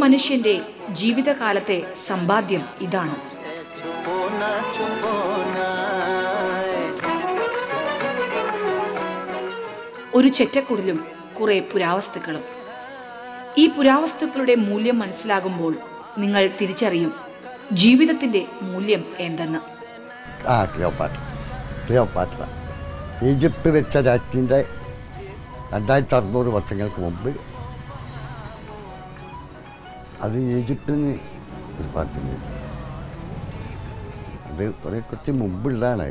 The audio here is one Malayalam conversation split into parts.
മനുഷ്യന്റെ ജീവിതകാലത്തെ സമ്പാദ്യം ഇതാണ്. ഒരു ചെറ്റക്കുടലും കുറെ പുരാവസ്തുക്കളും. ഈ പുരാവസ്തുക്കളുടെ മൂല്യം മനസ്സിലാകുമ്പോൾ നിങ്ങൾ തിരിച്ചറിയും ജീവിതത്തിന്റെ മൂല്യം എന്തെന്ന്. ആ ഈജിപ്ത് വെച്ച രാജ്ഞിന്റെ രണ്ടായിരത്തി അറുന്നൂറ് വർഷങ്ങൾക്ക് മുമ്പ് അത് ഈജിപ്തിന് ഒരു പാട്ടുണ്ട് അത് കുറെ കുറച്ച് മുമ്പുള്ളതാണ്.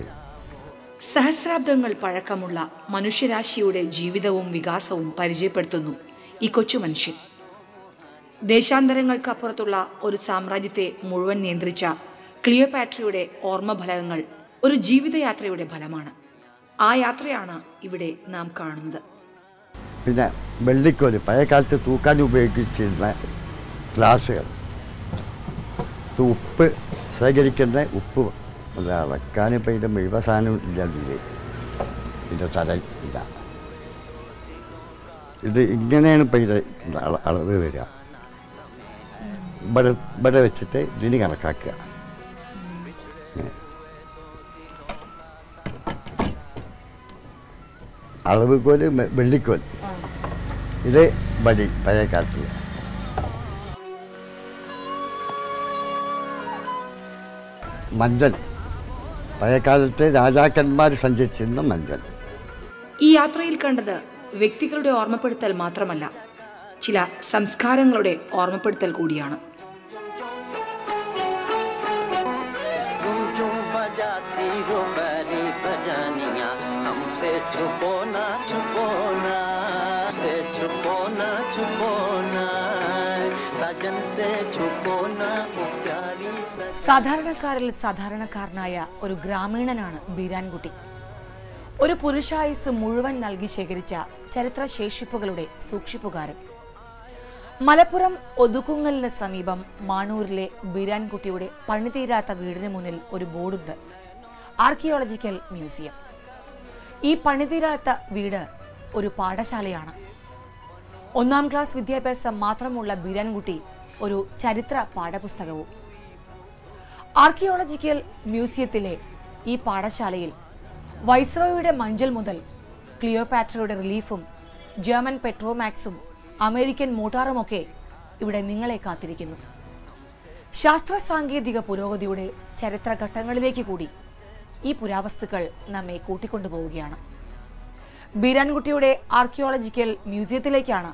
സഹസ്രാബ്ദങ്ങൾ പഴക്കമുള്ള മനുഷ്യരാശിയുടെ ജീവിതവും വികാസവും പരിചയപ്പെടുത്തുന്നു ഈ കൊച്ചു മനുഷ്യൻ. ദേശാന്തരങ്ങൾക്കപ്പുറത്തുള്ള ഒരു സാമ്രാജ്യത്തെ മുഴുവൻ നിയന്ത്രിച്ച ക്ലിയോപാട്രയുടെ ഓർമ്മഫലകങ്ങൾ ഒരു ജീവിതയാത്രയുടെ ഫലമാണ്. ആ യാത്രയാണ് ഇവിടെ നാം കാണുന്നത്. പിന്നെ വെള്ളിക്കോൽ പഴയ കാലത്ത് തൂക്കാൻ ഉപയോഗിച്ചിരുന്ന ഗ്ലാസുകൾ. ഇത് ഉപ്പ് ശേഖരിക്കുന്ന ഉപ്പ് അത് ഇപ്പം ഇതിന്റെ മുഴുവൻ സാധനം ഇല്ല ഇതിൽ ഇതിന്റെ തല ഇല്ല. ഇത് ഇങ്ങനെയാണ് ഇപ്പം ഇത് അളവ് വരിക. ഇവിടെ ഇവിടെ വെച്ചിട്ട് ഇതിന് കണക്കാക്കുക. അളവ് കോൽ വെള്ളിക്കോൽ ഇത് ബലി പഴയ കാലത്ത്. മഞ്ചൽ പഴയകാലത്ത് രാജാക്കന്മാർ സഞ്ചരിച്ചിരുന്ന മഞ്ചൽ ഈ യാത്രയിൽ കണ്ടത് വ്യക്തികളുടെ ഓർമ്മപ്പെടുത്തൽ മാത്രമല്ല ചില സംസ്കാരങ്ങളുടെ ഓർമ്മപ്പെടുത്തൽ കൂടിയാണ് तुम जो बजाती हो बैरी बजानिया हमसे छुपो ना छुपो ना സാധാരണക്കാരിൽ സാധാരണക്കാരനായ ഒരു ഗ്രാമീണനാണ് ബീരാൻകുട്ടി. ഒരു പുരുഷായുസ് മുഴുവൻ നൽകി ശേഖരിച്ച ചരിത്ര ശേഷിപ്പുകളുടെ സൂക്ഷിപ്പുകാരൻ. മലപ്പുറം ഒതുക്കുങ്ങലിന് സമീപം മാണൂരിലെ ബീരാൻകുട്ടിയുടെ പണിതീരാത്ത വീടിന് മുന്നിൽ ഒരു ബോർഡുണ്ട്. Archaeological museum. ഈ പണിതീരാത്ത വീട് ഒരു പാഠശാലയാണ്. ഒന്നാം ക്ലാസ് വിദ്യാഭ്യാസം മാത്രമുള്ള ബീരാൻകുട്ടി ഒരു ചരിത്ര പാഠപുസ്തകവും ആർക്കിയോളജിക്കൽ മ്യൂസിയത്തിലെ ഈ പാഠശാലയിൽ വൈസ്രോയുടെ മഞ്ചൽ മുതൽ ക്ലിയോപാട്രയുടെ റിലീഫും ജർമ്മൻ പെട്രോമാക്സും അമേരിക്കൻ മോട്ടാറുമൊക്കെ ഇവിടെ നിങ്ങളെ കാത്തിരിക്കുന്നു. ശാസ്ത്ര സാങ്കേതിക പുരോഗതിയുടെ ചരിത്രഘട്ടങ്ങളിലേക്ക് കൂടി ഈ പുരാവസ്തുക്കൾ നമ്മെ കൂട്ടിക്കൊണ്ടുപോവുകയാണ്. ബീരാൻകുട്ടിയുടെ ആർക്കിയോളജിക്കൽ മ്യൂസിയത്തിലേക്കാണ്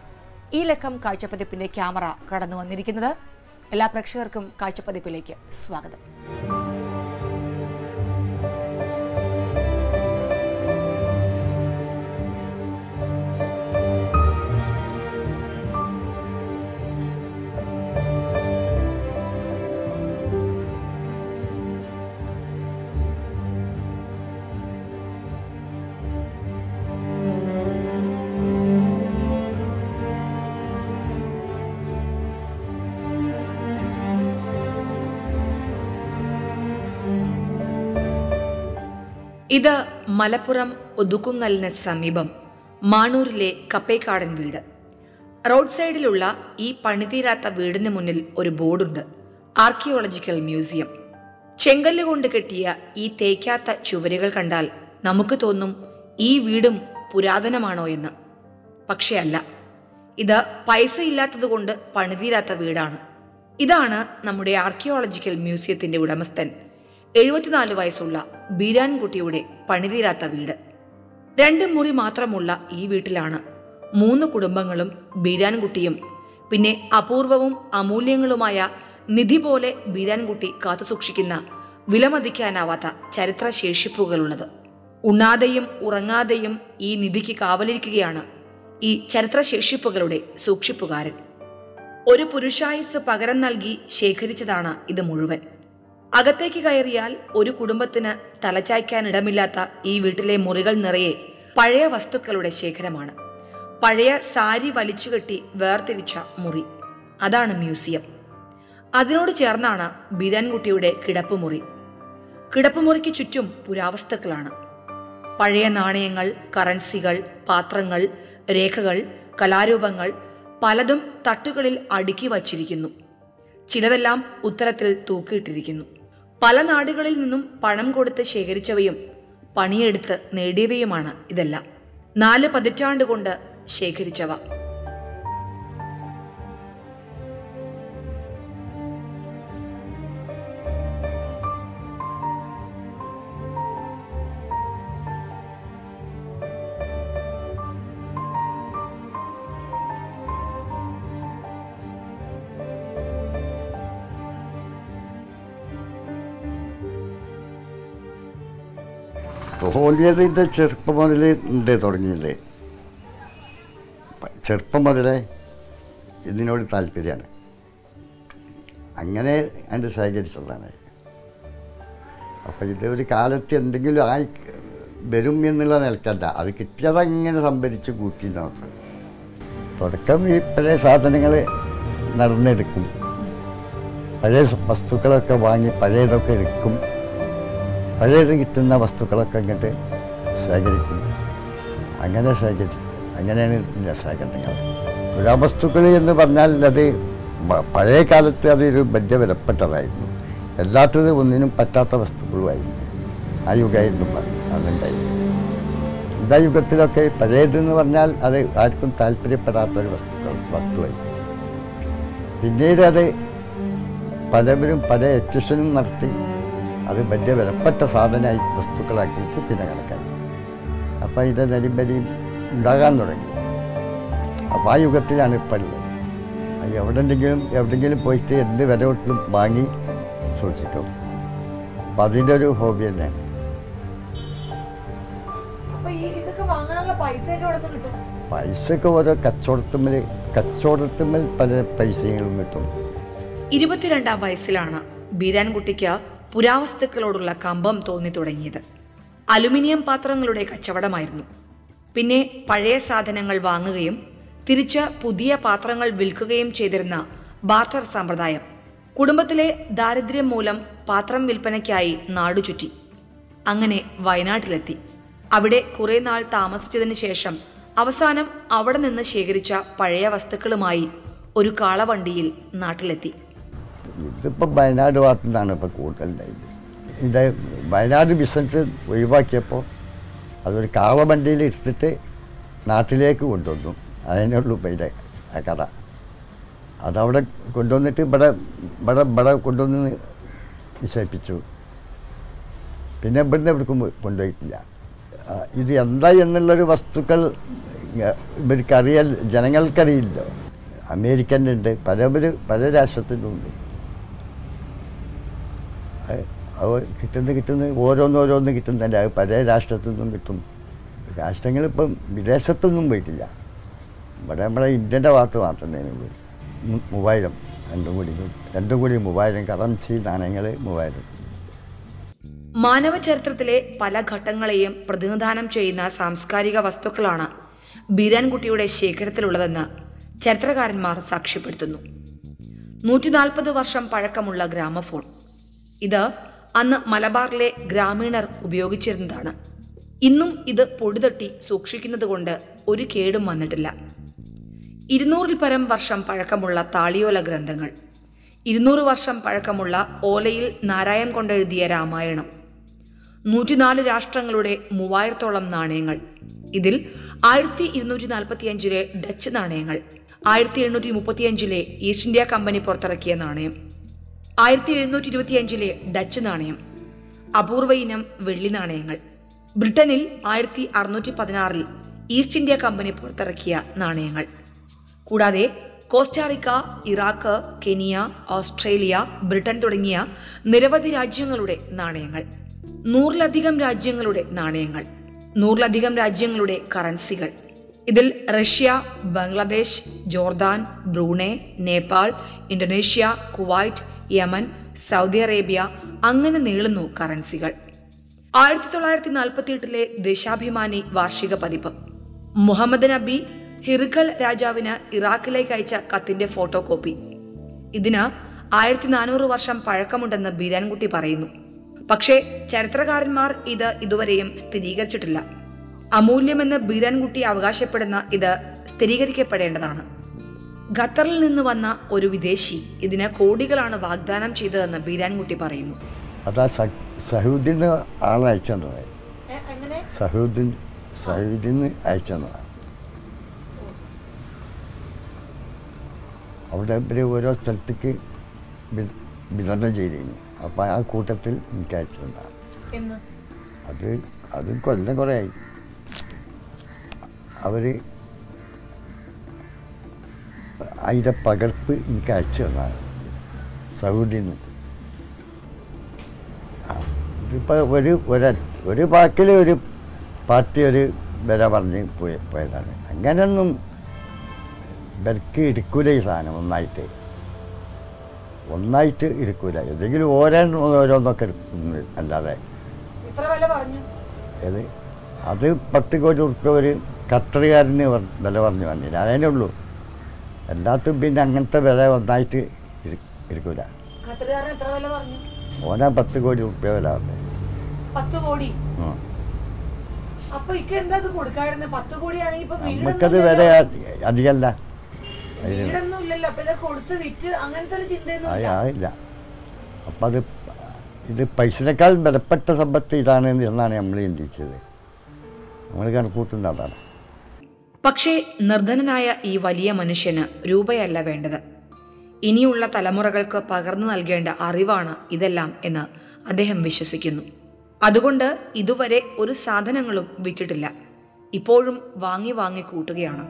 ഈ ലക്കം കാഴ്ചപ്പതിപ്പിന്റെ ക്യാമറ കടന്നു വന്നിരിക്കുന്നത് എല്ലാ പ്രേക്ഷകർക്കും കാഴ്ചപ്പതിപ്പിലേക്ക് സ്വാഗതം. 了。ഇത് മലപ്പുറം ഒതുക്കുങ്ങലിന് സമീപം മാണൂരിലെ കപ്പേക്കാടൻ വീട്. റോഡ് സൈഡിലുള്ള ഈ പണിതീരാത്ത വീടിന് മുന്നിൽ ഒരു ബോർഡുണ്ട്. Archaeological museum. ചെങ്കല്ല് കൊണ്ട് കെട്ടിയ ഈ തേക്കാത്ത ചുവരുകൾ കണ്ടാൽ നമുക്ക് തോന്നും ഈ വീടും പുരാതനമാണോ എന്ന്. പക്ഷേ അല്ല. ഇത് പൈസ ഇല്ലാത്തതുകൊണ്ട് പണിതീരാത്ത വീടാണ്. ഇതാണ് നമ്മുടെ ആർക്കിയോളജിക്കൽ മ്യൂസിയത്തിന്റെ ഉടമസ്ഥൻ എഴുപത്തിനാല് വയസ്സുള്ള ബീരാൻകുട്ടിയുടെ പണിതീരാത്ത വീട്. രണ്ട് മുറി മാത്രമുള്ള ഈ വീട്ടിലാണ് മൂന്ന് കുടുംബങ്ങളും ബീരാൻകുട്ടിയും. പിന്നെ അപൂർവവും അമൂല്യങ്ങളുമായ നിധി പോലെ ബീരാൻകുട്ടി കാത്തുസൂക്ഷിക്കുന്ന വിലമതിക്കാനാവാത്ത ചരിത്ര ശേഷിപ്പുകളുള്ളത് ഉണ്ണാതെയും ഉറങ്ങാതെയും ഈ നിധിക്ക് കാവലിരിക്കുകയാണ് ഈ ചരിത്രശേഷിപ്പുകളുടെ സൂക്ഷിപ്പുകാരൻ. ഒരു പുരുഷായുസ് പകരം നൽകി ശേഖരിച്ചതാണ് ഇത് മുഴുവൻ. അകത്തേക്ക് കയറിയാൽ ഒരു കുടുംബത്തിന് തലചായ്ക്കാനിടമില്ലാത്ത ഈ വീട്ടിലെ മുറികൾ നിറയെ പഴയ വസ്തുക്കളുടെ ശേഖരമാണ്. പഴയ സാരി വലിച്ചുകെട്ടി വേർതിരിച്ച മുറി. അതാണ് മ്യൂസിയം. അതിനോട് ചേർന്നാണ് ബിരൻകുട്ടിയുടെ കിടപ്പുമുറി കിടപ്പുമുറിക്ക് ചുറ്റും പുരാവസ്തുക്കളാണ്. പഴയ നാണയങ്ങൾ കറൻസികൾ പാത്രങ്ങൾ രേഖകൾ കലാരൂപങ്ങൾ പലതും തട്ടുകളിൽ അടുക്കി വച്ചിരിക്കുന്നു. ചിലതെല്ലാം ഉത്തരത്തിൽ തൂക്കിയിട്ടിരിക്കുന്നു. പല നാടുകളിൽ നിന്നും പണം കൊടുത്ത് ശേഖരിച്ചവയും പണിയെടുത്ത് നേടിയവയുമാണ് ഇതെല്ലാം. നാല് പതിറ്റാണ്ട് കൊണ്ട് ശേഖരിച്ചവ. തോന്നിയത് ഇത് ചെറുപ്പം മുതൽ ഉണ്ട് തുടങ്ങിയത്. ചെറുപ്പം മുതലേ ഇതിനോട് താല്പര്യമാണ്. അങ്ങനെ അതിന്റെ സഹകരിച്ചതാണ് അപ്പം ഇത് ഒരു കാലത്ത് എന്തെങ്കിലും ആയി വരും എന്നുള്ള നിലക്കല്ല. അത് കിട്ടിയത് അങ്ങനെ സംഭരിച്ച് കൂട്ടി നോക്കും തുടക്കം ഈ പഴയ സാധനങ്ങൾ നടന്നെടുക്കും. പഴയ വസ്തുക്കളൊക്കെ വാങ്ങി പഴയതൊക്കെ എടുക്കും. പഴയത് കിട്ടുന്ന വസ്തുക്കളൊക്കെ ഇങ്ങോട്ട് ശേഖരിക്കും. അങ്ങനെ ശേഖരിക്കും. അങ്ങനെയാണ് ഇതിന്റെ ശേഖരണങ്ങൾ. പുരാവസ്തുക്കൾ എന്ന് പറഞ്ഞാൽ അത് പഴയ കാലത്ത് അതൊരു വലിയ വിലപ്പെട്ടതായിരുന്നു. എല്ലാത്തത് ഒന്നിനും പറ്റാത്ത വസ്തുക്കളുമായിരുന്നു. ആ യുഗമായിരുന്നു അതുണ്ടായിരുന്നു അതുണ്ടായി ഇതാ. യുഗത്തിലൊക്കെ പഴയതെന്ന് പറഞ്ഞാൽ അത് ആർക്കും താല്പര്യപ്പെടാത്ത ഒരു വസ്തുക്കൾ വസ്തുവായി പിന്നീട് അത് പലവരും പല എക്സിഷനും നടത്തി അത് വലിയ വിലപ്പെട്ട സാധനമായി വസ്തുക്കളാക്കിയിട്ട് പിന്നെ കണക്കായി അപ്പം ഇതിന്റെ നെരിമ്പലിയും ഉണ്ടാകാൻ തുടങ്ങി. അപ്പോൾ ആ യുഗത്തിലാണ് ഇപ്പം ഉള്ളത്. എവിടെയെങ്കിലും എവിടെയെങ്കിലും പോയിട്ട് എന്ത് വില കൊടുത്തും വാങ്ങി സൂക്ഷിക്കും. അപ്പം അതിന്റെ ഒരു ഹോബി തന്നെയാണ്. അപ്പൊ ഇതൊക്കെ വാങ്ങാനുള്ള പൈസയൊക്കെ ഓരോ കച്ചവടത്തുമ്മൽ കച്ചവടത്തുമ്മൽ പല പൈസകളും കിട്ടും. ഇരുപത്തിരണ്ടാം വയസ്സിലാണ് ബീരാൻകുട്ടിക്ക് പുരാവസ്തുക്കളോടുള്ള കമ്പം തോന്നി തുടങ്ങിയത്. അലുമിനിയം പാത്രങ്ങളുടെ കച്ചവടമായിരുന്നു. പിന്നെ പഴയ സാധനങ്ങൾ വാങ്ങുകയും തിരിച്ച് പുതിയ പാത്രങ്ങൾ വിൽക്കുകയും ചെയ്തിരുന്ന ബാർട്ടർ സമ്പ്രദായം കുടുംബത്തിലെ ദാരിദ്ര്യം മൂലം പാത്രം വിൽപ്പനയ്ക്കായി നാടുചുറ്റി. അങ്ങനെ വയനാട്ടിലെത്തി. അവിടെ കുറെ നാൾ താമസിച്ചതിന് ശേഷം അവസാനം അവിടെ നിന്ന് ശേഖരിച്ച പഴയ വസ്തുക്കളുമായി ഒരു കാളവണ്ടിയിൽ നാട്ടിലെത്തി. ഇതിപ്പോൾ വയനാട് ഭാഗത്തു നിന്നാണ് ഇപ്പോൾ കൂടുതലുണ്ടായത്. ഇത് വയനാട് ബിസിനസ് ഒഴിവാക്കിയപ്പോൾ അതൊരു കാളവണ്ടിയിൽ ഇട്ടിട്ട് നാട്ടിലേക്ക് കൊണ്ടുവന്നു. അതിനുള്ളൂ ഇപ്പോൾ ഇതിന്റെ കഥ. അതവിടെ കൊണ്ടുവന്നിട്ട് ഇവിടെ ഇവിടെ ഇവിടെ കൊണ്ടുവന്ന് നിശ്ചയിപ്പിച്ചു. പിന്നെ ഇവിടുന്ന് എവിടേക്കും കൊണ്ടുപോയിട്ടില്ല. ഇത് എന്താ എന്നുള്ളൊരു വസ്തുക്കൾ ഇവർക്കറിയാൻ ജനങ്ങൾക്കറിയില്ല. അമേരിക്കന്റെ ഉണ്ട് പല പല രാഷ്ട്രത്തിന്റെ ഉണ്ട്. അത് കിട്ടുന്ന കിട്ടുന്ന ഓരോന്നോരോന്ന് കിട്ടുന്നില്ല അത് പല രാഷ്ട്രത്തു നിന്നും കിട്ടും. രാഷ്ട്രങ്ങളിപ്പം വിദേശത്തൊന്നും പോയിട്ടില്ല. ഇവിടെ നമ്മുടെ ഇന്ത്യന്റെ ഭാഗത്ത് മാത്രം തന്നെ പോയി മൂവായിരം രണ്ടും കൂടി രണ്ടും കൂടി മൂവായിരം കറൻസി നാണയങ്ങൾ മൂവായിരം. മാനവ ചരിത്രത്തിലെ പല ഘട്ടങ്ങളെയും പ്രതിനിധാനം ചെയ്യുന്ന സാംസ്കാരിക വസ്തുക്കളാണ് ബീരാൻകുട്ടിയുടെ ശേഖരത്തിലുള്ളതെന്ന് ചരിത്രകാരന്മാർ സാക്ഷ്യപ്പെടുത്തുന്നു. നൂറ്റി നാൽപ്പത് വർഷം പഴക്കമുള്ള ഗ്രാമഫോൺ. ഇത് അന്ന് മലബാറിലെ ഗ്രാമീണർ ഉപയോഗിച്ചിരുന്നതാണ്. ഇന്നും ഇത് പൊടിതട്ടി സൂക്ഷിക്കുന്നത് കൊണ്ട് ഒരു കേടും വന്നിട്ടില്ല. ഇരുന്നൂറിൽ പരം വർഷം പഴക്കമുള്ള താളിയോല ഗ്രന്ഥങ്ങൾ ഇരുന്നൂറ് വർഷം പഴക്കമുള്ള ഓലയിൽ നാരായം കൊണ്ടെഴുതിയ രാമായണം നൂറ്റിനാല് രാഷ്ട്രങ്ങളുടെ മൂവായിരത്തോളം നാണയങ്ങൾ ഇതിൽ ആയിരത്തി ഇരുന്നൂറ്റി നാൽപ്പത്തിയഞ്ചിലെ ഡച്ച് നാണയങ്ങൾ ആയിരത്തി എണ്ണൂറ്റി മുപ്പത്തിയഞ്ചിലെ ഈസ്റ്റ് ഇന്ത്യ കമ്പനി പുറത്തിറക്കിയ നാണയം. ആയിരത്തി എഴുന്നൂറ്റി ഇരുപത്തിയഞ്ചിലെ ഡച്ച് നാണയം. അപൂർവ ഇനം വെള്ളി നാണയങ്ങൾ. ബ്രിട്ടനിൽ ആയിരത്തി അറുന്നൂറ്റി പതിനാറിൽ ഈസ്റ്റ് ഇന്ത്യ കമ്പനി പുറത്തിറക്കിയ നാണയങ്ങൾ. കൂടാതെ Costa Rica Iraq Kenya Australia Britain തുടങ്ങിയ നിരവധി രാജ്യങ്ങളുടെ നാണയങ്ങൾ. നൂറിലധികം രാജ്യങ്ങളുടെ നാണയങ്ങൾ. നൂറിലധികം രാജ്യങ്ങളുടെ കറൻസികൾ. ഇതിൽ Russia Bangladesh Jordan Brunei Nepal Indonesia Kuwait Yemen Saudi Arabia അങ്ങനെ നീളുന്നു കറൻസികൾ. ആയിരത്തി തൊള്ളായിരത്തി നാൽപ്പത്തി എട്ടിലെ ദേശാഭിമാനി വാർഷിക പതിപ്പ്. മുഹമ്മദ് നബി ഹിർഖൽ രാജാവിന് ഇറാഖിലേക്ക് അയച്ച കത്തിന്റെ ഫോട്ടോ കോപ്പി ഇതിന് ആയിരത്തി നാനൂറ് വർഷം പഴക്കമുണ്ടെന്ന് ബീരാൻകുട്ടി പറയുന്നു. പക്ഷേ ചരിത്രകാരന്മാർ ഇത് ഇതുവരെയും സ്ഥിരീകരിച്ചിട്ടില്ല. അമൂല്യമെന്ന് ബീരാൻകുട്ടി അവകാശപ്പെടുന്ന ഇത് സ്ഥിരീകരിക്കപ്പെടേണ്ടതാണ്. ഖത്തറിൽ നിന്ന് വന്ന ഒരു വിദേശി ഇതിന് കോടികളാണ് വാഗ്ദാനം ചെയ്തതെന്ന് ബീരാൻകുട്ടി പറയുന്നു. അതാ അയച്ചത് സഹൂദ്ദീൻ അയച്ചതാണ് അവിടെ ഇവർ ഓരോ സ്ഥലത്തേക്ക് വിതരണം ചെയ്തിരുന്നു. അപ്പം ആ കൂട്ടത്തിൽ എനിക്ക് അയച്ചിട്ടുണ്ടാകും അത് അത് കൊല്ലം കുറേ ആയി. അവർ അതിന്റെ പകർപ്പ് എനിക്ക് അയച്ചു തന്നാണ്. സൗദിയിൽ നിന്ന് ഇതിപ്പോൾ ഒരു ഒരു ഒരു വാക്കിൽ ഒരു പാർട്ടി ഒരു വില പറഞ്ഞ് പോയി പോയതാണ്. അങ്ങനെയൊന്നും ഇവർക്ക് എടുക്കൂല ഈ സാധനം ഒന്നായിട്ട്. ഒന്നായിട്ട് എടുക്കൂല ഏതെങ്കിലും ഓരോ ഓരോന്നൊക്കെ അല്ലാതെ. അത് പത്ത് കോടി ഉറുപ്പ്യ ഒരു ഖത്തറുകാരന് വർ- വില പറഞ്ഞു വന്നില്ല. അതേ ഉള്ളൂ. എല്ലാത്തും പിന്നെ അങ്ങനത്തെ വില ഒന്നായിട്ട് ഇരിക്കൂല. എടുക്കൂല ഓനാ പത്ത് കോടി റുപ്യ വില പറഞ്ഞു പത്ത് കോടി? നമുക്കത് വില അധികല്ല. അധികമല്ല ഇല്ല. അപ്പം അത് ഇത് പൈസനേക്കാൾ വിലപ്പെട്ട സമ്പത്ത് ഇതാണ് എന്നാണ് നമ്മൾ ചിന്തിച്ചത്. നമ്മൾ കണക്കൂട്ടുന്ന അതാണ്. പക്ഷേ നിർധനനായ ഈ വലിയ മനുഷ്യന് രൂപയല്ല വേണ്ടത്. ഇനിയുള്ള തലമുറകൾക്ക് പകർന്നു നൽകേണ്ട അറിവാണ് ഇതെല്ലാം എന്ന് അദ്ദേഹം വിശ്വസിക്കുന്നു. അതുകൊണ്ട് ഇതുവരെ ഒരു സാധനങ്ങളും വിറ്റിട്ടില്ല. ഇപ്പോഴും വാങ്ങി വാങ്ങി കൂട്ടുകയാണ്.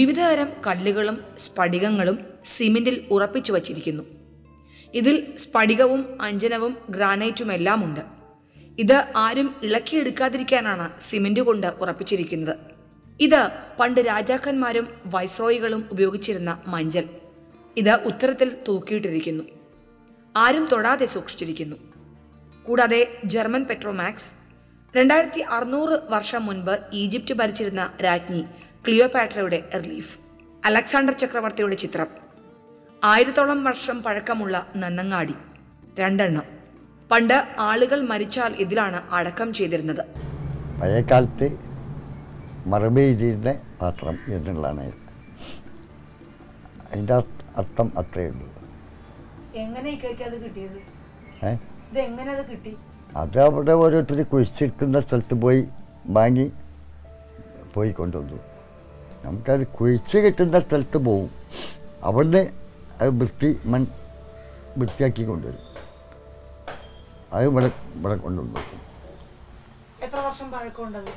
വിവിധതരം കല്ലുകളും സ്ഫടികങ്ങളും സിമെന്റിൽ ഉറപ്പിച്ചു വച്ചിരിക്കുന്നു. ഇതിൽ സ്ഫടികവും അഞ്ജനവും ഗ്രാനൈറ്റുമെല്ലാം ഉണ്ട് ഇത് ആരും ഇളക്കിയെടുക്കാതിരിക്കാനാണ് സിമെന്റ് കൊണ്ട് ഉറപ്പിച്ചിരിക്കുന്നത്. ഇത് പണ്ട് രാജാക്കന്മാരും വൈസ്രോയികളും ഉപയോഗിച്ചിരുന്ന മഞ്ചൽ. ഇത് ഉത്തരത്തിൽ തൂക്കിയിട്ടിരിക്കുന്നു. ആരും തൊടാതെ സൂക്ഷിച്ചിരിക്കുന്നു. കൂടാതെ ജർമ്മൻ പെട്രോമാക്സ്. രണ്ടായിരത്തി അറുന്നൂറ് വർഷം മുൻപ് ഈജിപ്റ്റ് ഭരിച്ചിരുന്ന രാജ്ഞി ക്ലിയോപാട്രയുടെ റിലീഫ്. അലക്സാണ്ടർ ചക്രവർത്തിയുടെ ചിത്രം. ആയിരത്തോളം വർഷം പഴക്കമുള്ള നന്നങ്ങാടി. രണ്ടെണ്ണം. പണ്ട് ആളുകൾ മരിച്ചാൽ ഇതിലാണ് അടക്കം ചെയ്തിരുന്നത്. പഴയകാലത്ത് മറുപടിയുടെ മറുപടി പാത്രം എന്നുള്ളതാണ്. അതിന്റെ അർത്ഥം അത്രയേ ഉള്ളൂ. അത് ഇത് എങ്ങനെ അത് കിട്ടി? അത് അവിടെ ഓരോരുത്തർ കുഴിച്ചെടുക്കുന്ന സ്ഥലത്ത് പോയി വാങ്ങി പോയി കൊണ്ടുവന്നു. നമുക്കത് കുഴിച്ച് കിട്ടുന്ന സ്ഥലത്ത് പോവും. അവിടുന്ന് അത് വൃത്തി മൺ വൃത്തിയാക്കി കൊണ്ടുവരും. അത് ഇവിടെ ഇവിടെ കൊണ്ടുവന്നു എത്ര വർഷം പഴക്കമുണ്ടത്?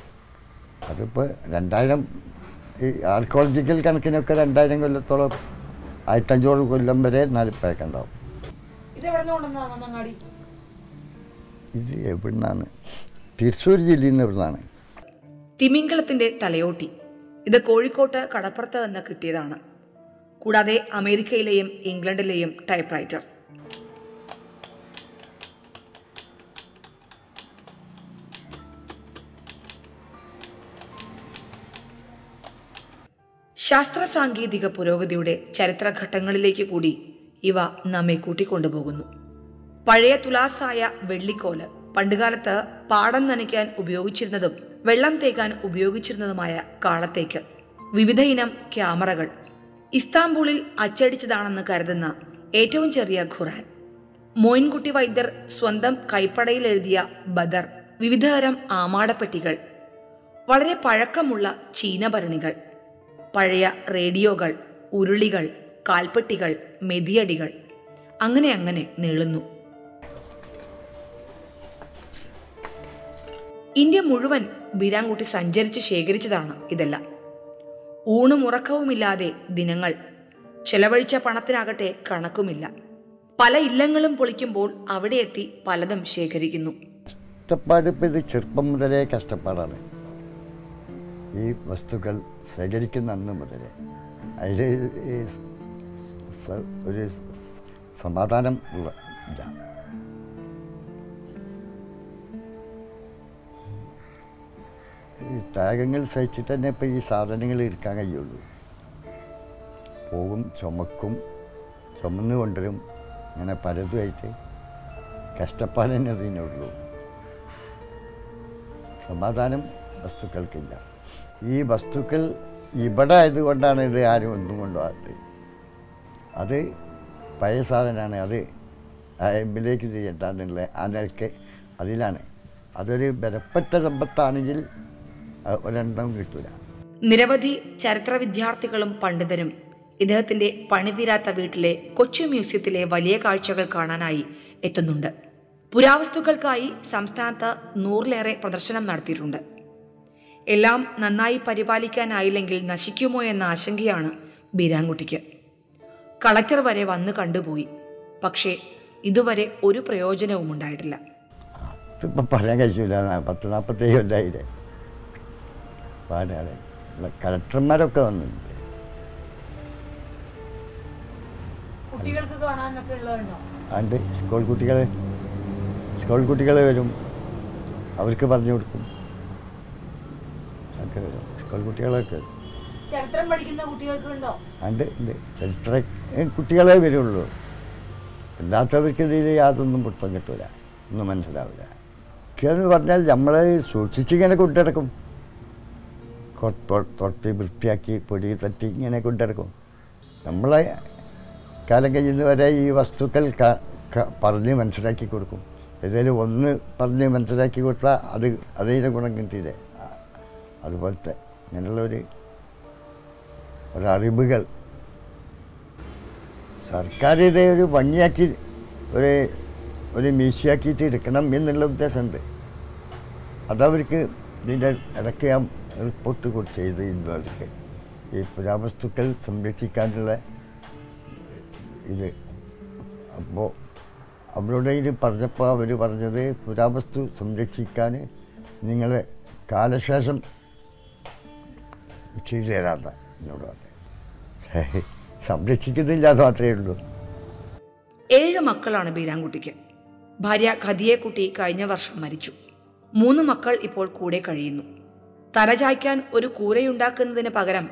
അതിപ്പോൾ രണ്ടായിരം ഈ ആർക്കോളജിക്കൽ കണക്കിനൊക്കെ രണ്ടായിരം കൊല്ലത്തോളം ആയിരത്തഞ്ഞൂറ് കൊല്ലം വരെ നാലിപ്പേക്കുണ്ടാവും ഇത് എവിടുന്നാണ്? തൃശ്ശൂർ ജില്ലയിൽ നിന്ന് എവിടുന്നാണ്? തിമിംഗലത്തിന്റെ തലയോട്ടി. ഇത് കോഴിക്കോട്ട് കടപ്പുറത്ത് നിന്ന് കിട്ടിയതാണ്. കൂടാതെ അമേരിക്കയിലെയും ഇംഗ്ലണ്ടിലെയും ടൈപ്പ് റൈറ്റർ ശാസ്ത്ര സാങ്കേതിക പുരോഗതിയുടെ ചരിത്രഘട്ടങ്ങളിലേക്ക് കൂടി ഇവ നമ്മെ കൂട്ടിക്കൊണ്ടുപോകുന്നു. പഴയ തുലാസായ വെള്ളിക്കോൽ പണ്ടുകാലത്ത് പാടം നനയ്ക്കാൻ ഉപയോഗിച്ചിരുന്നതും വെള്ളം തേക്കാൻ ഉപയോഗിച്ചിരുന്നതുമായ കാളത്തേക്ക്. വിവിധ ഇനം ക്യാമറകൾ. ഇസ്താംബൂളിൽ അച്ചടിച്ചതാണെന്ന് കരുതുന്ന ഏറ്റവും ചെറിയ ഖുറാൻ മോയിൻകുട്ടി വൈദ്യർ സ്വന്തം കൈപ്പടയിൽ എഴുതിയ ബദർ വിവിധതരം ആമാടപ്പെട്ടികൾ വളരെ പഴക്കമുള്ള ചീനഭരണികൾ പഴയ റേഡിയോകൾ ഉരുളികൾ കാൽപ്പെട്ടികൾ മെതിയടികൾ അങ്ങനെ അങ്ങനെ നീളുന്നു. ഇന്ത്യ മുഴുവൻ ബീരാൻകുട്ടി സഞ്ചരിച്ച് ശേഖരിച്ചതാണ് ഇതെല്ലാം. ഊണും ഉറക്കവുമില്ലാതെ ദിനങ്ങൾ ചെലവഴിച്ച പണത്തിനാകട്ടെ കണക്കുമില്ല. പല ഇല്ലങ്ങളും പൊളിക്കുമ്പോൾ അവിടെ എത്തി പലതും ശേഖരിക്കുന്നു. കഷ്ടപ്പാട് ഇപ്പം ചെറുപ്പം മുതലേ കഷ്ടപ്പാടാണ്. ഈ വസ്തുക്കൾ ശേഖരിക്കുന്ന അന്ന് മുതലേ. അതിൽ ഒരു സമാധാനം ഉള്ള ഇല്ല ത്യാഗങ്ങൾ സഹിച്ചിട്ട് തന്നെ ഇപ്പം ഈ സാധനങ്ങൾ എടുക്കാൻ കഴിയുള്ളൂ. പോകും ചുമക്കും ചുമന്ന് കൊണ്ടുവരും അങ്ങനെ പലതുമായിട്ട്. കഷ്ടപ്പാട് തന്നെ അതിനുള്ളൂ സമാധാനം വസ്തുക്കൾക്കില്ല. ഈ വസ്തുക്കൾ ഇവിടെ ആയതുകൊണ്ടാണ് ഇത് ആരും ഒന്നും കൊണ്ടുപോകാത്തത്. അത് പഴയ സാധനമാണ്. അത് എമ്പിലേക്ക് ചെയ്യേണ്ടതെന്നുള്ള ആ നിലയ്ക്ക് അതിലാണ്. അതൊരു ബലപ്പെട്ട സമ്പത്താണെങ്കിൽ ഒരെണ്ണം കിട്ടില്ല നിരവധി ചരിത്ര വിദ്യാർത്ഥികളും പണ്ഡിതരും ഇദ്ദേഹത്തിന്റെ പണിതീരാത്ത വീട്ടിലെ കൊച്ചു മ്യൂസിയത്തിലെ വലിയ കാഴ്ചകൾ കാണാനായി എത്തുന്നുണ്ട്. പുരാവസ്തുക്കൾക്കായി സംസ്ഥാനത്ത് നൂറിലേറെ പ്രദർശനം നടത്തിയിട്ടുണ്ട്. എല്ലാം നന്നായി പരിപാലിക്കാനായില്ലെങ്കിൽ നശിക്കുമോ എന്ന ആശങ്കയാണ് ബീരാൻകുട്ടിക്ക്. കളക്ടർ വരെ വന്ന് കണ്ടുപോയി. പക്ഷേ ഇതുവരെ ഒരു പ്രയോജനവും ഉണ്ടായിട്ടില്ല ഇപ്പം പറയാൻ കഴിച്ചില്ല. പത്ത് നാൽപ്പത്തേഴ് കൊല്ലായില്ലേ. പാടാണ്. കലക്ടർമാരൊക്കെ വന്നിട്ടുണ്ട്. അതുകൊണ്ട് സ്കൂൾ കുട്ടികളെ സ്കൂൾ കുട്ടികളെ വരും. അവർക്ക് പറഞ്ഞു കൊടുക്കും. ഒക്കെ വരും. സ്കൂൾ കുട്ടികളൊക്കെ. ചരിത്രം പഠിക്കുന്ന കുട്ടികൾക്ക് ഉണ്ടോ ഉണ്ട്. ചരിത്ര കുട്ടികളെ വരുള്ളൂ. അല്ലാത്തവർക്ക് ഇതിൽ യാതൊന്നും പുറത്തം കിട്ടൂല. ഒന്നും മനസ്സിലാവില്ല എന്ന് പറഞ്ഞാൽ നമ്മളെ സൂക്ഷിച്ചിങ്ങനെ കൊണ്ടിടക്കും കൊ- തൊ- തൊട്ടി വൃത്തിയാക്കി പൊടി തട്ടി ഇങ്ങനെ കൊണ്ടിറക്കും നമ്മളെ കാലം കഴിയുന്നവരെ ഈ വസ്തുക്കൾ പറഞ്ഞ് മനസ്സിലാക്കി കൊടുക്കും. ഏതെങ്കിലും ഒന്ന് പറഞ്ഞ് മനസ്സിലാക്കി കൊടുത്താൽ അത് അതിന്റെ ഗുണം കിട്ടിയില്ലേ? അതുപോലത്തെ ഇങ്ങനെയുള്ളൊരു ഒരറിവുകൾ. സർക്കാർ ഇത് ഒരു ഭംഗിയാക്കി ഒരു ഒരു മീശയാക്കിയിട്ട് എടുക്കണം എന്നുള്ള ഉദ്ദേശമുണ്ട്. അതവർക്ക് ഇതിന്റെ ഇടയ്ക്ക് റിപ്പോർട്ട് കൊടുത്ത് ചെയ്തിരുന്നു അവർക്ക് ഈ പുരാവസ്തുക്കൾ സംരക്ഷിക്കാനുള്ള ഇത്. അപ്പോൾ അവരോട് ഇത് പറഞ്ഞപ്പോൾ അവർ പറഞ്ഞത് പുരാവസ്തു സംരക്ഷിക്കാൻ നിങ്ങൾ കാലശേഷം ചെയ്തു തരാത്ത എന്നോട് പറഞ്ഞു. സംരക്ഷിക്കുന്നില്ല അത് മാത്രമേ ഉള്ളൂ. ഏഴ് മക്കളാണ് ബീരാൻകുട്ടിക്ക്. ഭാര്യ ഖദിയെക്കുട്ടി കഴിഞ്ഞ വർഷം മരിച്ചു. മൂന്ന് മക്കൾ ഇപ്പോൾ കൂടെ കഴിയുന്നു. തലചായ്ക്കാൻ ഒരു കൂരയുണ്ടാക്കുന്നതിന് പകരം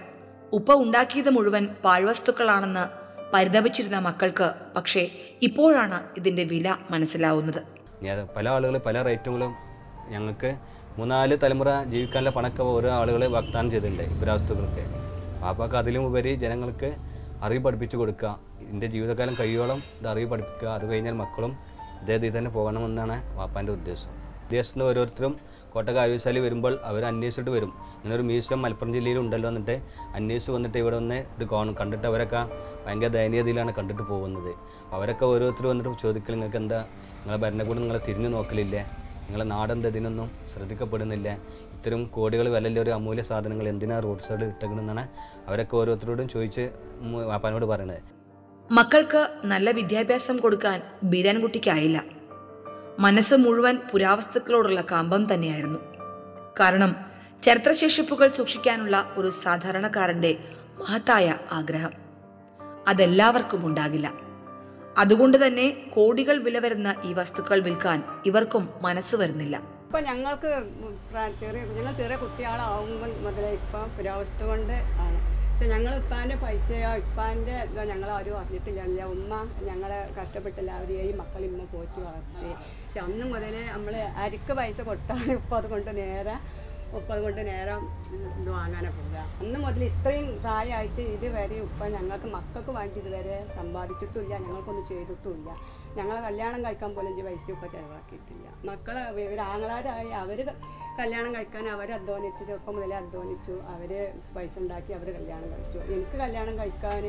ഉപ്പ ഉണ്ടാക്കിയത് മുഴുവൻ പാഴ്വസ്തുക്കളാണെന്ന് പരിതപിച്ചിരുന്ന മക്കൾക്ക് പക്ഷേ ഇപ്പോഴാണ് ഇതിന്റെ വില മനസ്സിലാവുന്നത്. പല ആളുകൾ പല റേറ്റുകളും ഞങ്ങൾക്ക് മൂന്നാൽ തലമുറ ജീവിക്കാനുള്ള പണമൊക്കെ ഓരോ ആളുകൾ വാഗ്ദാനം ചെയ്തിട്ടുണ്ട് പുരാവസ്തുക്കൾക്ക് പാപ്പാക്ക് അതിലും ഉപരി ജനങ്ങൾക്ക് അറിവ് പഠിപ്പിച്ചു കൊടുക്കുക. ഇതിന്റെ ജീവിതകാലം കഴിയോളം ഇത് അറിവ് പഠിപ്പിക്കുക. അത് കഴിഞ്ഞാൽ മക്കളും ഇതേ രീതിയിൽ തന്നെ പോകണമെന്നാണ് വാപ്പാന്റെ ഉദ്ദേശം. വിദേശത്ത് ഓരോരുത്തരും കോട്ടക ആയുശാലി വരുമ്പോൾ അവർ അന്വേഷിച്ചിട്ട് വരും. ഇങ്ങനെ ഒരു മ്യൂസിയം മലപ്പുറം ജില്ലയിൽ ഉണ്ടല്ലോ എന്നിട്ട് അന്വേഷിച്ച് വന്നിട്ട് ഇവിടെ വന്ന് ഇത് കാണും. കണ്ടിട്ട് അവരൊക്കെ ഭയങ്കര ദയനീയതയിലാണ് കണ്ടിട്ട് പോകുന്നത്. അവരൊക്കെ ഓരോരുത്തർ വന്നിട്ട് ചോദിക്കൽ നിങ്ങൾക്ക് എന്താ? നിങ്ങളെ ഭരണകൂടം നിങ്ങളെ തിരിഞ്ഞു നോക്കലില്ലേ? നിങ്ങളെ നാടെന്ത് ഇതിനൊന്നും ശ്രദ്ധിക്കപ്പെടുന്നില്ല? ഇത്തരം കോടികൾ വിലയുള്ള ഒരു അമൂല്യ സാധനങ്ങൾ എന്തിനാ റോഡ് സൈഡിൽ ഇട്ടേക്കണമെന്നാണ് അവരൊക്കെ ഓരോരുത്തരോടും ചോദിച്ച് വാപ്പാനോട് പറയണത്. മക്കൾക്ക് നല്ല വിദ്യാഭ്യാസം കൊടുക്കാൻ ബീരാൻകുട്ടിക്കായില്ല. മനസ്സ് മുഴുവൻ പുരാവസ്തുക്കളോടുള്ള കമ്പം തന്നെയായിരുന്നു. കാരണം ചരിത്രശേഷിപ്പുകൾ സൂക്ഷിക്കാനുള്ള ഒരു സാധാരണക്കാരന്റെ മഹത്തായ ആഗ്രഹം. അതെല്ലാവർക്കും ഉണ്ടാകില്ല. അതുകൊണ്ട് തന്നെ കോടികൾ വില വരുന്ന ഈ വസ്തുക്കൾ വിൽക്കാൻ ഇവർക്കും മനസ്സ് വരുന്നില്ല. ഇപ്പം ഞങ്ങൾക്ക് ചെറിയ ചെറിയ കുട്ടികളാവുമ്പോൾ ഇപ്പം പുരാവസ്തു കൊണ്ട് ആണ്. പക്ഷെ ഞങ്ങൾ ഇപ്പാന്റെ പൈസയോ ഇപ്പാന്റെ ഇതോ ഞങ്ങൾ ആരും അറിഞ്ഞിട്ടില്ല ഉമ്മ ഞങ്ങളെ കഷ്ടപ്പെട്ടില്ല ഏഴ് മക്കൾ ഇമ്മ പോറ്റി വളർത്തി. പക്ഷെ അന്ന് മുതൽ നമ്മൾ അരിക്ക് പൈസ കൊട്ടാൻ ഇപ്പം അതുകൊണ്ട് നേരെ ഉപ്പ അതുകൊണ്ട് നേരം ഇത് വാങ്ങാനാണ് പോവുക. അന്ന് മുതൽ ഇത്രയും പ്രായമായിട്ട് ഇതുവരെ ഉപ്പ ഞങ്ങൾക്ക് മക്കൾക്ക് വേണ്ടി ഇതുവരെ സമ്പാദിച്ചിട്ടുമില്ല ഞങ്ങൾക്കൊന്നും ചെയ്തിട്ടുമില്ല ഞങ്ങളെ കല്യാണം കഴിക്കാൻ പോലും ഇഞ്ചി പൈസ ഇപ്പം ചിലവാക്കിയിട്ടില്ല. മക്കളെ ഒരു ആങ്ങളാരായി അവർ കല്യാണം കഴിക്കാൻ അവർ അധ്വാനിച്ച് ചെറുപ്പം മുതലേ അധ്വാനിച്ചു അവർ പൈസ ഉണ്ടാക്കി അവർ കല്യാണം കഴിച്ചു. എനിക്ക് കല്യാണം കഴിക്കാൻ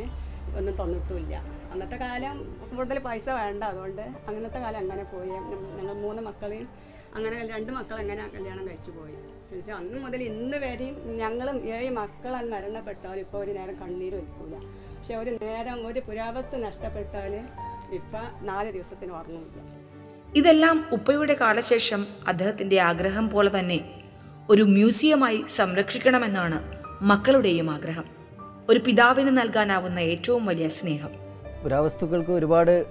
ഒന്നും തന്നിട്ടുമില്ല. അന്നത്തെ കാലം കൂടുതൽ പൈസ വേണ്ട. അതുകൊണ്ട് അങ്ങനത്തെ കാലം അങ്ങനെ പോയി. ഞങ്ങൾ മൂന്ന് മക്കളെയും അങ്ങനെ രണ്ട് മക്കൾ അങ്ങനെ കല്യാണം കഴിച്ചു പോയി. പക്ഷേ അന്ന് മുതൽ ഇന്ന് വരെയും ഞങ്ങളും ഏഴ് മക്കളാൽ മരണപ്പെട്ടാൽ ഇപ്പോൾ ഒരു നേരം കണ്ണീര് വയ്ക്കൂല പക്ഷെ ഒരു നേരം ഒരു പുരാവസ്തു നഷ്ടപ്പെട്ടാൽ ഇപ്പം നാല് ദിവസത്തിന് ഓർമ്മയില്ല. ഇതെല്ലാം ഉപ്പയുടെ കാലശേഷം അദ്ദേഹത്തിന്റെ ആഗ്രഹം പോലെ തന്നെ ഒരു മ്യൂസിയമായി സംരക്ഷിക്കണമെന്നാണ് മക്കളുടെയും ആഗ്രഹം. ഒരു പിതാവിന് നൽകാനാവുന്ന ഏറ്റവും വലിയ സ്നേഹം. പുരാവസ്തുക്കൾക്ക് ഒരുപാട്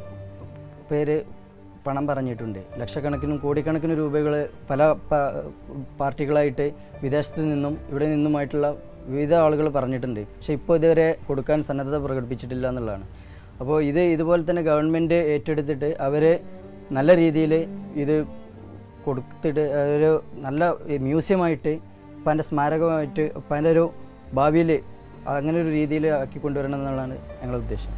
പേര് പണം പറഞ്ഞിട്ടുണ്ട്. ലക്ഷക്കണക്കിനും കോടിക്കണക്കിനും രൂപകൾ പല പാർട്ടികളായിട്ട് വിദേശത്ത് നിന്നും ഇവിടെ നിന്നുമായിട്ടുള്ള വിവിധ ആളുകൾ പറഞ്ഞിട്ടുണ്ട്. പക്ഷേ ഇപ്പോൾ ഇതുവരെ കൊടുക്കാൻ സന്നദ്ധത പ്രകടിപ്പിച്ചിട്ടില്ല എന്നുള്ളതാണ്. അപ്പോൾ ഇത് ഇതുപോലെ തന്നെ ഗവൺമെന്റ് ഏറ്റെടുത്തിട്ട് അവർ നല്ല രീതിയിൽ ഇത് കൊടുത്തിട്ട് ഒരു നല്ല മ്യൂസിയമായിട്ട് ഉപ്പാന്റെ സ്മാരകമായിട്ട് ഉപ്പാന്റെ ഒരു ഭാവിയിൽ അങ്ങനെ ഒരു രീതിയിൽ ആക്കി കൊണ്ടുവരണം എന്നുള്ളതാണ് ഞങ്ങളുടെ ഉദ്ദേശം.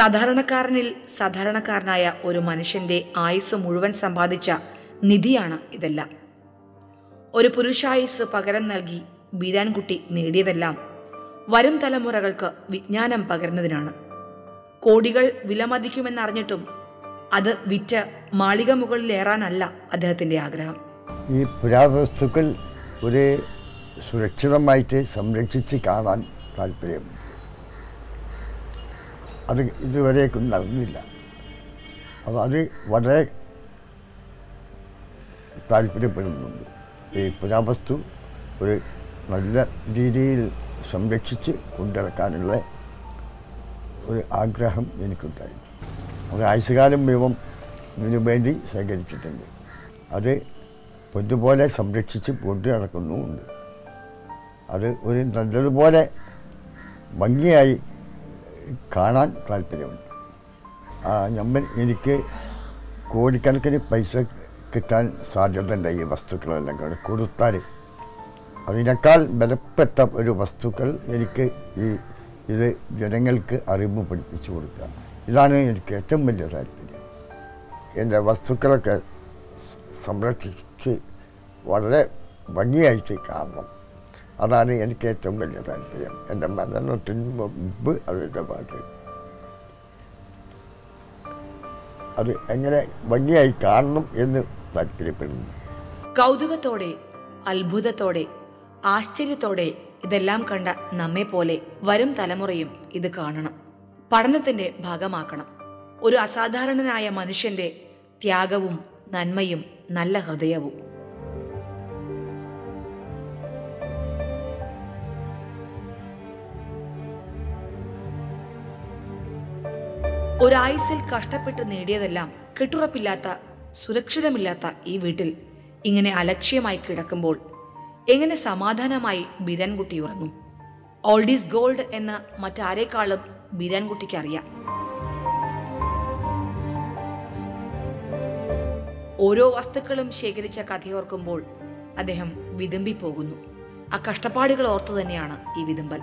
സാധാരണക്കാരനിൽ സാധാരണക്കാരനായ ഒരു മനുഷ്യന്റെ ആയുസ് മുഴുവൻ സമ്പാദിച്ച നിധിയാണ് ഇതെല്ലാം. ഒരു പുരുഷായുസ് പകരം നൽകി ബീരാൻകുട്ടി നേടിയതെല്ലാം വരും തലമുറകൾക്ക് വിജ്ഞാനം പകരുന്നതിനാണ്. കോടികൾ വിലമതിക്കുമെന്നറിഞ്ഞിട്ടും അത് വിറ്റ് മാളിക മുകളിലേറാനല്ല അദ്ദേഹത്തിന്റെ ആഗ്രഹം. ഈ പുരാവസ്തുക്കൾ ഒരു സുരക്ഷിതമായിട്ട് സംരക്ഷിച്ച് കാണാൻ താല്പര്യം. അത് ഇതുവരേക്കും നടന്നില്ല അപ്പോൾ അത് വളരെ താല്പര്യപ്പെടുന്നുണ്ട്. ഈ പുരാവസ്തു ഒരു നല്ല രീതിയിൽ സംരക്ഷിച്ച് കൊണ്ടിറക്കാനുള്ള ഒരു ആഗ്രഹം എനിക്കുണ്ടായി. ഒരു ആയുസുകാലം മുഴുവൻ ഇതിനു വേണ്ടി ശേഖരിച്ചിട്ടുണ്ട്. അത് പൊതുപോലെ സംരക്ഷിച്ച് കൊണ്ടു നടക്കുന്നുമുണ്ട് അത് ഒരു നല്ലതുപോലെ ഭംഗിയായി കാണാൻ താല്പര്യമുണ്ട്. നമ്മൾ എനിക്ക് കോടിക്കണക്കിന് പൈസ കിട്ടാൻ സാധ്യതയുണ്ട് ഈ വസ്തുക്കളെല്ലാം കൂടെ. കൊടുത്താൽ അതിനേക്കാൾ ബലപ്പെട്ട ഒരു വസ്തുക്കൾ എനിക്ക് ഈ ഇത് ജനങ്ങൾക്ക് അറിവ് പഠിപ്പിച്ചു കൊടുക്കുക. ഇതാണ് എനിക്ക് ഏറ്റവും വലിയ താല്പര്യം. എന്റെ വസ്തുക്കളൊക്കെ സംരക്ഷിച്ച് വളരെ ഭംഗിയായിട്ട് കാണണം. അതാണ് എനിക്ക് ഏറ്റവും വലിയ താല്പര്യം. എന്റെ മരണത്തിന് മുമ്പ് അവരുടെ പാട്ട് അത് എങ്ങനെ ഭംഗിയായി കാണണം എന്ന് താല്പര്യപ്പെടുന്നു. കൗതുകത്തോടെ അത്ഭുതത്തോടെ ആശ്ചര്യത്തോടെ ഇതെല്ലാം കണ്ട നമ്മെ പോലെ വരും തലമുറയും ഇത് കാണണം. പഠനത്തിന്റെ ഭാഗമാക്കണം. ഒരു അസാധാരണനായ മനുഷ്യന്റെ ത്യാഗവും നന്മയും നല്ല ഹൃദയവും. ഒരായുസിൽ കഷ്ടപ്പെട്ട് നേടിയതെല്ലാം കെട്ടുറപ്പില്ലാത്ത സുരക്ഷിതമില്ലാത്ത ഈ വീട്ടിൽ ഇങ്ങനെ അലക്ഷ്യമായി കിടക്കുമ്പോൾ എങ്ങനെ സമാധാനമായി ബിരാൻകുട്ടി ഉറങ്ങും? ഓൾഡീസ് ഗോൾഡ് എന്ന മറ്റാരേക്കാളും ബിരാൻകുട്ടിക്ക് അറിയാം. ഓരോ വസ്തുക്കളും ശേഖരിച്ച കഥയോർക്കുമ്പോൾ അദ്ദേഹം വിതുമ്പിപ്പോകുന്നു. ആ കഷ്ടപ്പാടുകൾ ഓർത്തു തന്നെയാണ് ഈ വിതുമ്പൽ.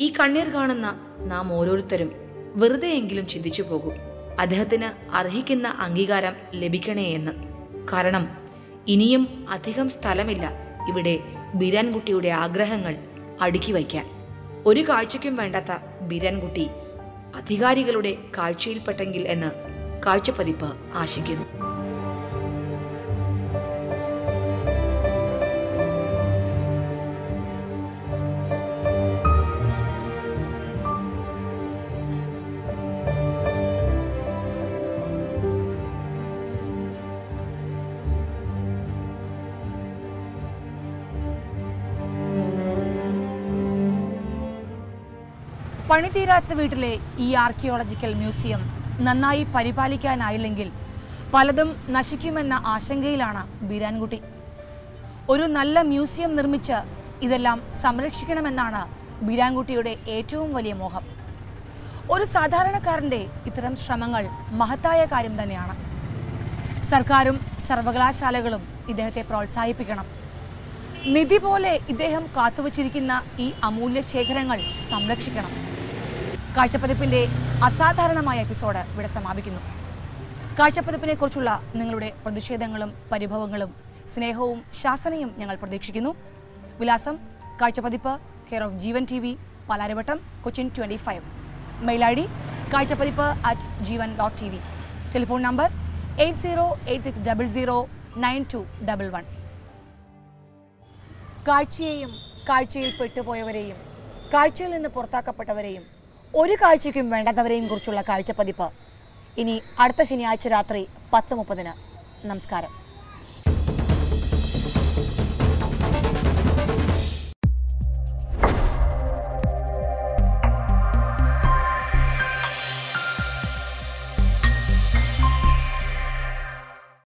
ഈ കണ്ണീർ കാണുന്ന നാം ഓരോരുത്തരും വെറുതെയെങ്കിലും ചിന്തിച്ചു പോകും. അദ്ദേഹത്തിന് അർഹിക്കുന്ന അംഗീകാരം ലഭിക്കണേ എന്ന് കാരണം ഇനിയും അധികം സ്ഥലമില്ല ഇവിടെ ബിരാൻകുട്ടിയുടെ ആഗ്രഹങ്ങൾ അടുക്കി വയ്ക്കാൻ. ഒരു കാഴ്ചയ്ക്കും വേണ്ടാത്ത ബിരാൻകുട്ടി അധികാരികളുടെ കാഴ്ചയിൽപ്പെട്ടെങ്കിൽ എന്ന് കാഴ്ചപ്പതിപ്പ് ആശിക്കുന്നു. പണിതീരാത്ത വീട്ടിലെ ഈ ആർക്കിയോളജിക്കൽ മ്യൂസിയം നന്നായി പരിപാലിക്കാനായില്ലെങ്കിൽ പലതും നശിക്കുമെന്ന ആശങ്കയിലാണ് ബീരാൻകുട്ടി. ഒരു നല്ല മ്യൂസിയം നിർമ്മിച്ച് ഇതെല്ലാം സംരക്ഷിക്കണമെന്നാണ് ബീരാൻകുട്ടിയുടെ ഏറ്റവും വലിയ മോഹം. ഒരു സാധാരണക്കാരന്റെ ഇത്തരം ശ്രമങ്ങൾ മഹത്തായ കാര്യം തന്നെയാണ്. സർക്കാരും സർവകലാശാലകളും ഇദ്ദേഹത്തെ പ്രോത്സാഹിപ്പിക്കണം. നിധി പോലെ ഇദ്ദേഹം കാത്തുവച്ചിരിക്കുന്ന ഈ അമൂല്യ ശേഖരങ്ങൾ സംരക്ഷിക്കണം. കാഴ്ചപ്പതിപ്പിന്റെ അസാധാരണമായ എപ്പിസോഡ് ഇവിടെ സമാപിക്കുന്നു. കാഴ്ചപ്പതിപ്പിനെ കുറിച്ചുള്ള നിങ്ങളുടെ പ്രതിഷേധങ്ങളും പരിഭവങ്ങളും സ്നേഹവും ശാസനയും ഞങ്ങൾ പ്രതീക്ഷിക്കുന്നു. വിലാസം Kazhchappathippu care of Jeevan T V Palarivattom Cochin twenty five. Mail I D Kazhchappathippu at Jeevan dot T V. Telephone number eight zero eight six double zero nine two double one. കാഴ്ചയെയും കാഴ്ചയിൽ പെട്ടുപോയവരെയും കാഴ്ചയിൽ നിന്ന് പുറത്താക്കപ്പെട്ടവരെയും ഒരു കാഴ്ചയ്ക്കും വേണ്ടാത്തവരെയും കുറിച്ചുള്ള കാഴ്ചപ്പതിപ്പ്. ഇനി അടുത്ത ശനിയാഴ്ച രാത്രി പത്ത് മുപ്പതിന്. നമസ്കാരം.